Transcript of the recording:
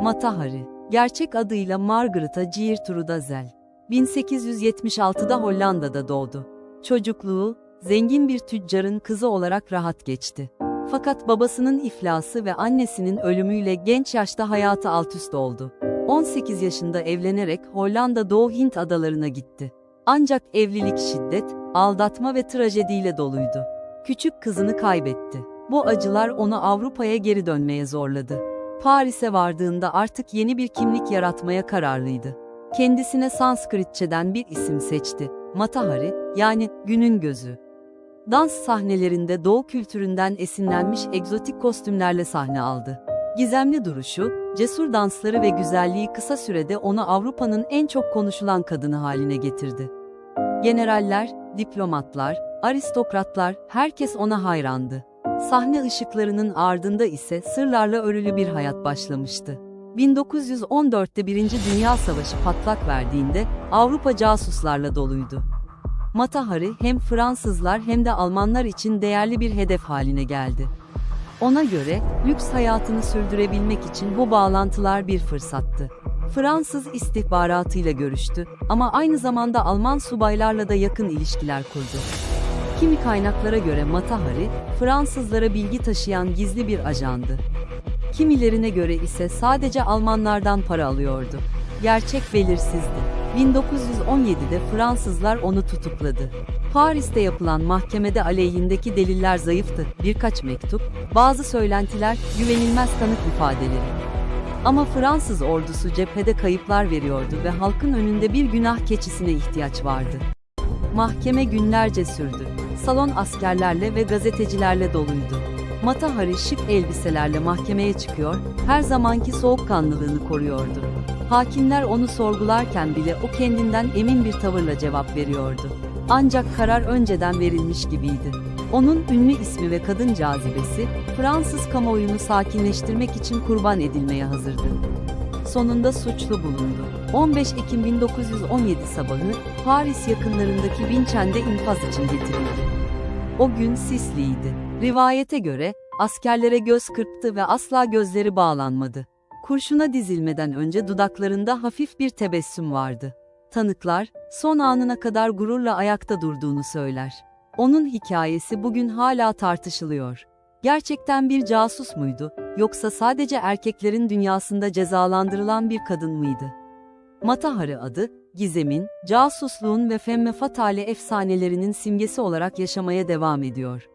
Mata Hari, gerçek adıyla Margareta Geertrude 1876'da Hollanda'da doğdu. Çocukluğu, zengin bir tüccarın kızı olarak rahat geçti. Fakat babasının iflası ve annesinin ölümüyle genç yaşta hayatı altüst oldu. 18 yaşında evlenerek Hollanda Doğu Hint adalarına gitti. Ancak evlilik şiddet, aldatma ve trajediyle doluydu. Küçük kızını kaybetti. Bu acılar onu Avrupa'ya geri dönmeye zorladı. Paris'e vardığında artık yeni bir kimlik yaratmaya kararlıydı. Kendisine Sanskritçeden bir isim seçti. Matahari, yani günün gözü. Dans sahnelerinde doğu kültüründen esinlenmiş egzotik kostümlerle sahne aldı. Gizemli duruşu, cesur dansları ve güzelliği kısa sürede onu Avrupa'nın en çok konuşulan kadını haline getirdi. Generaller, diplomatlar, aristokratlar, herkes ona hayrandı. Sahne ışıklarının ardında ise sırlarla örülü bir hayat başlamıştı. 1914'te Birinci Dünya Savaşı patlak verdiğinde Avrupa casuslarla doluydu. Matahari hem Fransızlar hem de Almanlar için değerli bir hedef haline geldi. Ona göre lüks hayatını sürdürebilmek için bu bağlantılar bir fırsattı. Fransız istihbaratıyla görüştü ama aynı zamanda Alman subaylarla da yakın ilişkiler kurdu. Kimi kaynaklara göre Matahari, Fransızlara bilgi taşıyan gizli bir ajandı. Kimilerine göre ise sadece Almanlardan para alıyordu. Gerçek belirsizdi. 1917'de Fransızlar onu tutukladı. Paris'te yapılan mahkemede aleyhindeki deliller zayıftı. Birkaç mektup, bazı söylentiler, güvenilmez tanık ifadeleri. Ama Fransız ordusu cephede kayıplar veriyordu ve halkın önünde bir günah keçisine ihtiyaç vardı. Mahkeme günlerce sürdü. Salon askerlerle ve gazetecilerle doluydu. Matahari şık elbiselerle mahkemeye çıkıyor, her zamanki soğukkanlılığını koruyordu. Hakimler onu sorgularken bile o kendinden emin bir tavırla cevap veriyordu. Ancak karar önceden verilmiş gibiydi. Onun ünlü ismi ve kadın cazibesi, Fransız kamuoyunu sakinleştirmek için kurban edilmeye hazırdı. Sonunda suçlu bulundu. 15 Ekim 1917 sabahı, Paris yakınlarındaki Vincennes'de infaz için getirildi. O gün sisliydi. Rivayete göre, askerlere göz kırptı ve asla gözleri bağlanmadı. Kurşuna dizilmeden önce dudaklarında hafif bir tebessüm vardı. Tanıklar, son anına kadar gururla ayakta durduğunu söyler. Onun hikayesi bugün hala tartışılıyor. Gerçekten bir casus muydu, yoksa sadece erkeklerin dünyasında cezalandırılan bir kadın mıydı? Matahari adı, gizemin, casusluğun ve femme fatale efsanelerinin simgesi olarak yaşamaya devam ediyor.